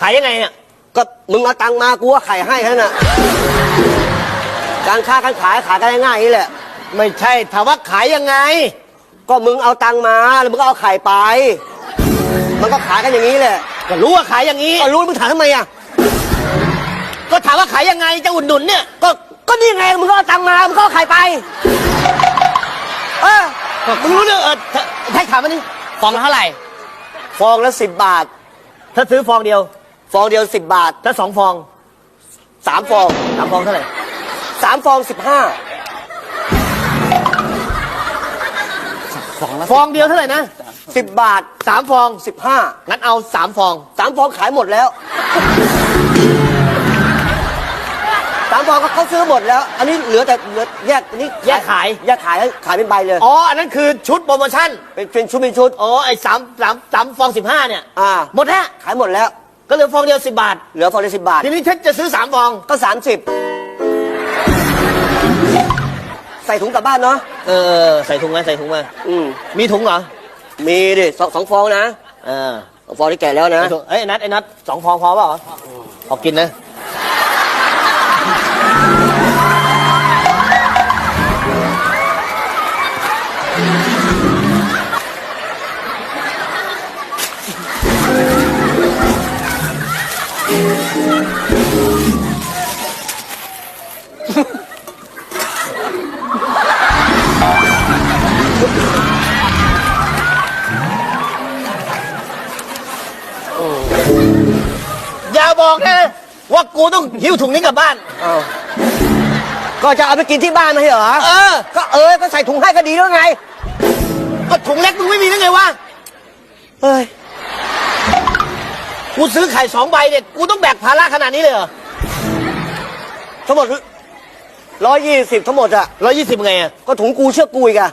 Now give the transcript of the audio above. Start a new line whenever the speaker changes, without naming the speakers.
ขายยังไงเนี่ย
ก็มึงเอาตังค์มากูว่าไข่ให้แค่นั้นน่ะการค้าการขายขายกันง่ายๆนี่แหละ
ไม่ใช่ถามว่าขายยังไง
ก็มึงเอาตังค์มาแล้วมึงก็เอาไข่ไป มันก็ขายกันอย่างนี้แหละ
ก็รู้ว่าขายอย่างนี้
ก็รู้มึงถามทำไมอะ
ก็ถามว่าขายยังไงจะอุดหนุนเนี่ย
ก็ก็นี่ไงมึงก็เอาตังค์มามึงก็เอาไข่ไปเออ
มึงรู้เรื่องเออถ้าให้ถามมันนี่ฟองเท่าไหร่
ฟองละสิบบาท
ถ้าซื้อฟองเดียว
ฟองเดียวสิบบาท
ถ้าสองฟอง
สามฟอง
สามฟองเท่าไหร่
สามฟองสิบห้า
ฟองเดียวเท่าไหร่นะ
สิบบาท
สามฟอง
สิบห้า
งั้นเอาสามฟอง
สามฟองขายหมดแล้ว สามฟองก็เขาซื้อหมดแล้ว อันนี้เหลือแต่เหลือแยกอันนี้
แยกขาย
แยกขายขายเป็นใบเลย
อ๋อ อันนั้นคือชุดโปรโมชั่น
เป็นเป็นชุดเป็นชุด
อ๋อ ไอ้สามสามสามฟองสิบห้าเนี่ย
อ่า
หมดแล้ว
ขายหมดแล้ว
ก็เหลือฟองเดียวสิบบาท
เหลือฟองละสิบบาท
ทีนี้ถ้าจะซื้อสามฟอง
ก็สามสิบใส่ถุงกลับบ้านเนาะ
เออ ใส่ถุงมาใส่ถุงมา
อืม
มีถุงเหรอ
มีดิสองสองฟองนะ
เออ
สองฟองที่แก่แล้วนะ
ใส่ถุงเอ้ยไอ้นัทไอ้นัทสองฟองพอเปล่าพอกินนะ อย่าบอกนะว่ากูต้องหิ้วถุงนี้กลับบ้าน
อ้าวก็จะเอาไปกินที่บ้านไม่ใช่เหรอ
เออ
ก็เออก็ใส่ถุงให้ก็ดีแล้วไง
ก็ถุงเล็กมึงไม่มีได้ไงวะ
เฮ้ย
กูซื้อไข่สองใบเนี่ย กูต้องแบกภาระขนาดนี้เลยเหรอ
ทั้งหมดร้อยยี่สิบทั้งหมดอะ
ร้อยยี่สิบไงอะ
ก็ถุงกูเชื่อกูอีกอะ